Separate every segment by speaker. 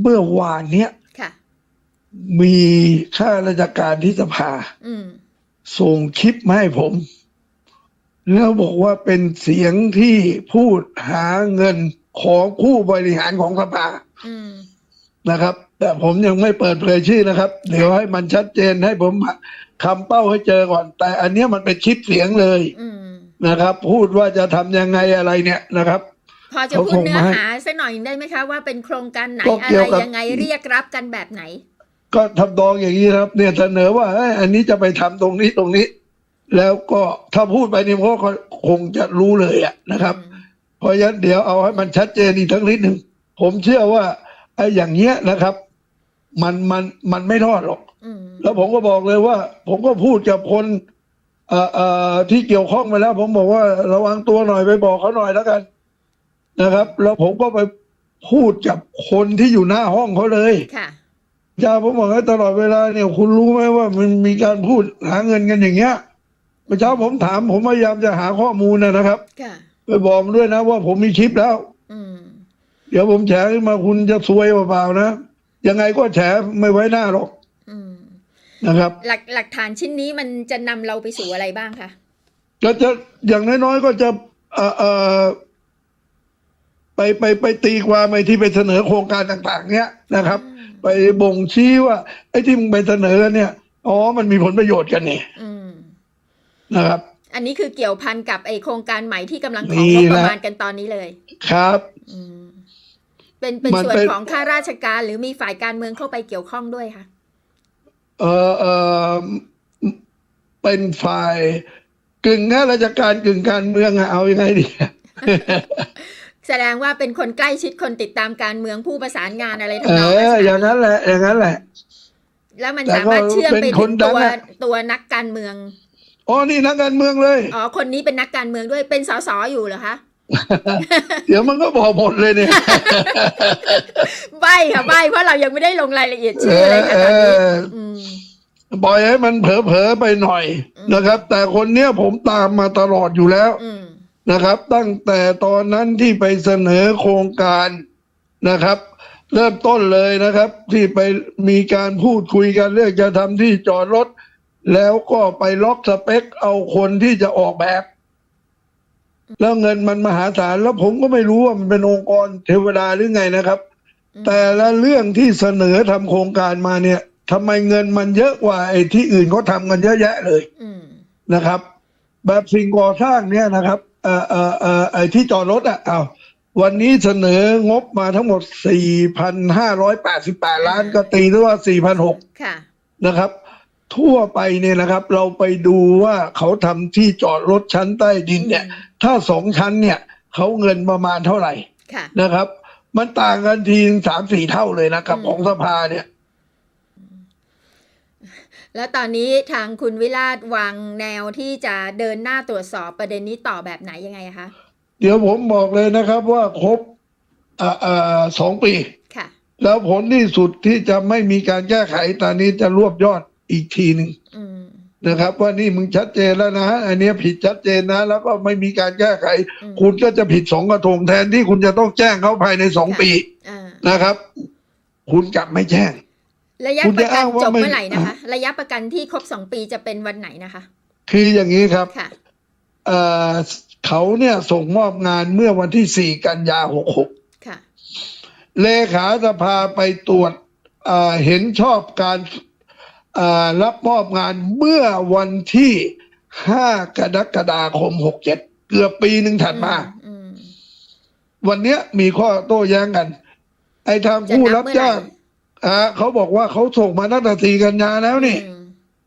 Speaker 1: เมื่อวานเนี้ย
Speaker 2: ค่ะ
Speaker 1: มีข้าราชการที่สภา
Speaker 2: อืม
Speaker 1: ส่งคลิปมาให้ผม แล้วบอกว่าเป็นเสียงที่พูดหาเงินของผู้บริหารของสภา
Speaker 2: อืม
Speaker 1: นะครับ แต่ผมยังไม่เปิดเผยชื่อนะครับ เดี๋ยวให้มันชัดเจนให้ผมคำเป้าให้เจอก่อน แต่อันเนี้ยมันเป็นคลิปเสียงเลย
Speaker 2: อืม
Speaker 1: นะครับ พูดว่าจะทำยังไงอะไรเนี่ยนะครับ
Speaker 2: พอจะพูดเนื้อหาสักหน่อยได้ไหมคะว่าเป็นโครงการไหน
Speaker 1: ก็
Speaker 2: อะ
Speaker 1: เกี่
Speaker 2: ไร
Speaker 1: ยวกับ
Speaker 2: ยังไงเรียกรับกันแบบไหน
Speaker 1: ก็ทำดองอย่างนี้นะครับ เนี่ยเสนอว่าเอ้ยอันนี้จะไปทำตรงนี้ตรงนี้ แล้วก็ถ้าพูดไปนี่มันก็คงจะรู้เลยอะนะครับ เพราะฉะนั้นเดี๋ยวเอาให้มันชัดเจนอีกทั้งนิดหนึ่งผมเชื่อว่าไอ้อย่างเงี้ยนะครับ มันมันมันไม่รอดหรอก
Speaker 2: อืม
Speaker 1: แล้วผมก็บอกเลยว่า ผมก็พูดกับคนเอ่อเอ่อที่เกี่ยวข้องไปแล้ว ผมบอกว่าระวังตัวหน่อยไปบอกเขาหน่อยแล้วกัน นะครับ แล้วผมก็ไปพูดกับคนที่อยู่หน้าห้องเขาเลย
Speaker 2: ค่ะ
Speaker 1: จาผมบอกให้ตลอดเวลาเนี่ยคุณรู้ไหมว่ามันมีการพูดหาเงินกันอย่างเงี้ยเมื่อเช้าผมถามผมพยายามจะหาข้อมูลนะนะครับ
Speaker 2: ค่ะ
Speaker 1: ไปบอกด้วยนะว่าผมมีคลิปแล้ว
Speaker 2: อืม
Speaker 1: เดี๋ยวผมแฉขึ้นมาคุณจะซวยเปล่าๆนะยังไงก็แฉไม่ไว้หน้าหรอก
Speaker 2: อืม
Speaker 1: นะครับ
Speaker 2: หลักหลักฐานชิ้นนี้มันจะนำเราไปสู่อะไรบ้างคะ
Speaker 1: ก็จะอย่างน้อยๆก็จะเอ่อเอ่อ ไปไปไปตีความไอ้ที่ไปเสนอโครงการต่าง ๆ เนี้ยนะครับ
Speaker 2: อืม
Speaker 1: ไปบ่งชี้ว่า ไอ้ที่มึงไปเสนอเนี่ยอ๋อมันมีผลประโยชน์กันนี่
Speaker 2: อืม
Speaker 1: นะครับ
Speaker 2: อันนี้คือเกี่ยวพันกับไอโครงการใหม่ที่กำลังขอ
Speaker 1: นี่
Speaker 2: งบ
Speaker 1: แห
Speaker 2: ป
Speaker 1: ละ
Speaker 2: ระมาณกันตอนนี้เลย
Speaker 1: ครับ
Speaker 2: อืมเป็นเป็น
Speaker 1: มัน
Speaker 2: ส่วน
Speaker 1: เป็น
Speaker 2: ของข้าราชการหรือมีฝ่ายการเมืองเข้าไปเกี่ยวข้องด้วยคะ
Speaker 1: เออเออเป็นฝ่ายกึ่งข้าราชการกึ่งการเมืองอะเอายังไงดี
Speaker 2: แสดงว่าเป็นคนใกล้ชิดคนติดตามการเมืองผู้ประสานงานอะไร
Speaker 1: เอ
Speaker 2: ทั้งนั้น
Speaker 1: ออย่างนั้นแหละ อย่างนั้นแหละ
Speaker 2: แล้วมัน
Speaker 1: แต่ก็
Speaker 2: สามารถเชื่อมไป
Speaker 1: เป็นค
Speaker 2: ถึ
Speaker 1: น
Speaker 2: ง
Speaker 1: ดั
Speaker 2: ตั
Speaker 1: ง
Speaker 2: ว
Speaker 1: อะ
Speaker 2: ตัวนักการเมือง
Speaker 1: อ๋อนี่นักการเมืองเลย
Speaker 2: อ๋อคนนี้เป็นนักการเมืองด้วยเป็นสสอยู่เหรอคะ
Speaker 1: เดี๋ยวมันก็บอกหมดเลยเนี่ย
Speaker 2: ใบค่ะใบเพราะเรายังไม่ได้ลงรายละเอียด
Speaker 1: เอ
Speaker 2: ชื่อ
Speaker 1: อ
Speaker 2: เลยค่ะ
Speaker 1: เอ
Speaker 2: ตอนนี้
Speaker 1: อ
Speaker 2: อืม
Speaker 1: ปล่อยให้มันเผลอๆไปหน่อย
Speaker 2: อืม
Speaker 1: นะครับ แต่คนเนี้ยผมตามมาตลอดอยู่แล้ว
Speaker 2: อืม
Speaker 1: นะครับ ตั้งแต่ตอนนั้นที่ไปเสนอโครงการนะครับ เริ่มต้นเลยนะครับ ที่ไปมีการพูดคุยกันเรื่องจะทำที่จอดรถ แล้วก็ไปล็อกสเปคเอาคนที่จะออกแบบ แล้วเงินมันมหาศาลแล้วผมก็ไม่รู้ว่ามันเป็นองค์กรเทวดาหรือไงนะครับ
Speaker 2: อืม
Speaker 1: แต่ละเรื่องที่เสนอทำโครงการมาเนี่ยทำไมเงินมันเยอะกว่าไอ้ที่อื่นเขาทำกันเยอะแยะเลย
Speaker 2: อืม
Speaker 1: นะครับ แบบสิ่งก่อสร้างเนี่ยนะครับ เอ่อเอ่อเอ่อไอ้ที่จอดรถอะเอาววันนี้เสนองบมาทั้งหมด 4,588 ล้านก็ตีด้วยว่า 4,600
Speaker 2: ค่ะ
Speaker 1: นะครับ ทั่วไปเนี่ยนะครับ เราไปดูว่าเขาทำที่จอดรถชั้นใต้ดินเนี่ย
Speaker 2: อืม
Speaker 1: ถ้าสองชั้นเนี่ย เขาเงินประมาณเท่าไหร่
Speaker 2: ค่ะ
Speaker 1: นะครับ มันต่างกันทีสามสี่เท่าเลยนะครับ
Speaker 2: อืม
Speaker 1: ของสภาเนี่ย
Speaker 2: แล้วตอนนี้ทางคุณวิราชวางแนวที่จะเดินหน้าตรวจสอบประเด็นนี้ต่อแบบไหนยังไงอะคะ
Speaker 1: เดี๋ยวผมบอกเลยนะครับว่าครบอ่าอ่าสองปี
Speaker 2: ค่ะ
Speaker 1: แล้วผลที่สุดที่จะไม่มีการแก้ไขตอนนี้จะรวบยอดอีกทีหนึ่ง
Speaker 2: อืม
Speaker 1: นะครับ ว่านี่มึงชัดเจนแล้วนะ อันเนี้ยผิดชัดเจนนะ แล้วก็ไม่มีการแก้ไข
Speaker 2: อืม
Speaker 1: คุณก็จะผิดสองกระทงแทนที่คุณจะต้องแจ้งเขาภายในสอง
Speaker 2: ค่ะ
Speaker 1: ปี
Speaker 2: อ่า
Speaker 1: นะครับ คุณกลับไม่แจ้ง
Speaker 2: ระยะ
Speaker 1: คุณ
Speaker 2: ป
Speaker 1: จะ
Speaker 2: ระกัน
Speaker 1: อ้างว่า
Speaker 2: จบ
Speaker 1: ไม่
Speaker 2: เมื่อไหร่นะคะ ระยะประกันที่ครบสองปีจะเป็นวันไหนนะคะ
Speaker 1: คืออย่างนี้ครับ
Speaker 2: ค่ะ
Speaker 1: เอ่อเขาเนี่ยส่งมอบงานเมื่อวันที่สี่กันยาหกหก
Speaker 2: ค่ะ
Speaker 1: เลขาสภาไปตรวจเอ่อเห็นชอบการเอ่อรับมอบงานเมื่อวันที่5กรกฎาคม67เกือบปีหนึ่งถัดมา
Speaker 2: อืม
Speaker 1: วันเนี้ยมีข้อโต้แย้งกัน ไอ้ทางผู้รับจ้าง อ่าเขาบอกว่าเขาส่งมาตั้งแต่สี่กันยาแล้วนี่
Speaker 2: อืม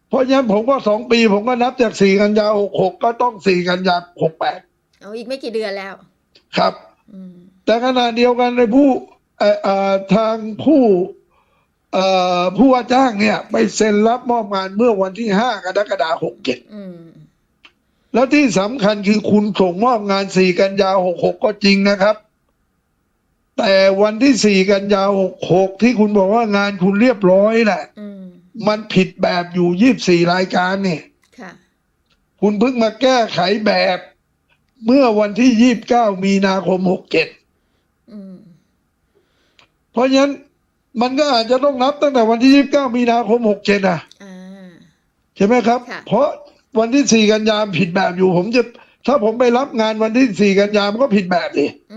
Speaker 1: เพราะฉะนั้นผมก็สองปีผมก็นับจากสี่กันยาหกหกก็ต้องสี่กันยาหกแปด
Speaker 2: เอาอีกไม่กี่เดือนแล้ว
Speaker 1: ครับ
Speaker 2: อืม
Speaker 1: แต่ขณะเดียวกันในผู้เอ่อเอ่อทางผู้เอ่อผู้ว่าจ้างเนี่ย ไปเซ็นรับมอบงานเมื่อวันที่ห้ากรกฎาคม67
Speaker 2: อืม
Speaker 1: แล้วที่สำคัญคือคุณส่งมอบงาน4กันยา66ก็จริงนะครับ แต่วันที่4กันยา66ที่คุณบอกว่างานคุณเรียบร้อยแหละ
Speaker 2: อืม
Speaker 1: มันผิดแบบอยู่24รายการเนี่ย
Speaker 2: ค่ะ
Speaker 1: คุณเพิ่งมาแก้ไขแบบ เมื่อวันที่29มีนาคม67
Speaker 2: อืม
Speaker 1: เพราะฉะนั้นมันก็อาจจะต้องนับตั้งแต่วันที่ยี่สิบเก้ามีนาคมหกเจ็ดนะ
Speaker 2: อ่า
Speaker 1: ใช่ไหมครับ
Speaker 2: ค่ะ
Speaker 1: เพราะวันที่สี่กันยาผิดแบบอยู่ ผมจะ ถ้าผมไปรับงานวันที่สี่กันยามันก็ผิดแบบดิ
Speaker 2: อืม
Speaker 1: ฮะ
Speaker 2: อืม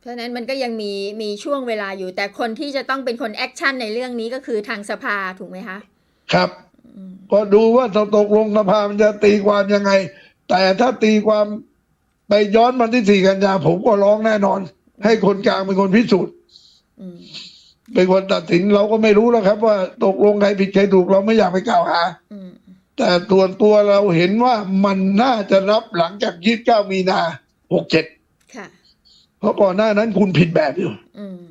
Speaker 2: เพราะฉะนั้นมันก็ยังมีมีช่วงเวลาอยู่ แต่คนที่จะต้องเป็นคนแอคชั่นในเรื่องนี้ก็คือทางสภาถูกไหมคะ
Speaker 1: ครับ
Speaker 2: อืม
Speaker 1: ก็ดูว่าตตกลงสภามันจะตีความยังไง แต่ถ้าตีความไปย้อนวันที่สี่กันยาผมก็ร้องแน่นอน ให้คนกลางเป็นคนพิสูจน์
Speaker 2: อืม
Speaker 1: เป็นคนตัดสินเราก็ไม่รู้แล้วครับ ว่าตกลงใครผิดใครถูกเราไม่อยากไปกล่าวหา
Speaker 2: อืม
Speaker 1: แต่ตัวนตัวเราเห็นว่ามันน่าจะรับหลังจากยี่สิบเก้ามีนาหกเจ็ด
Speaker 2: ค่ะ
Speaker 1: เพราะก่อนหน้านั้นคุณผิดแบบอยู่
Speaker 2: อืม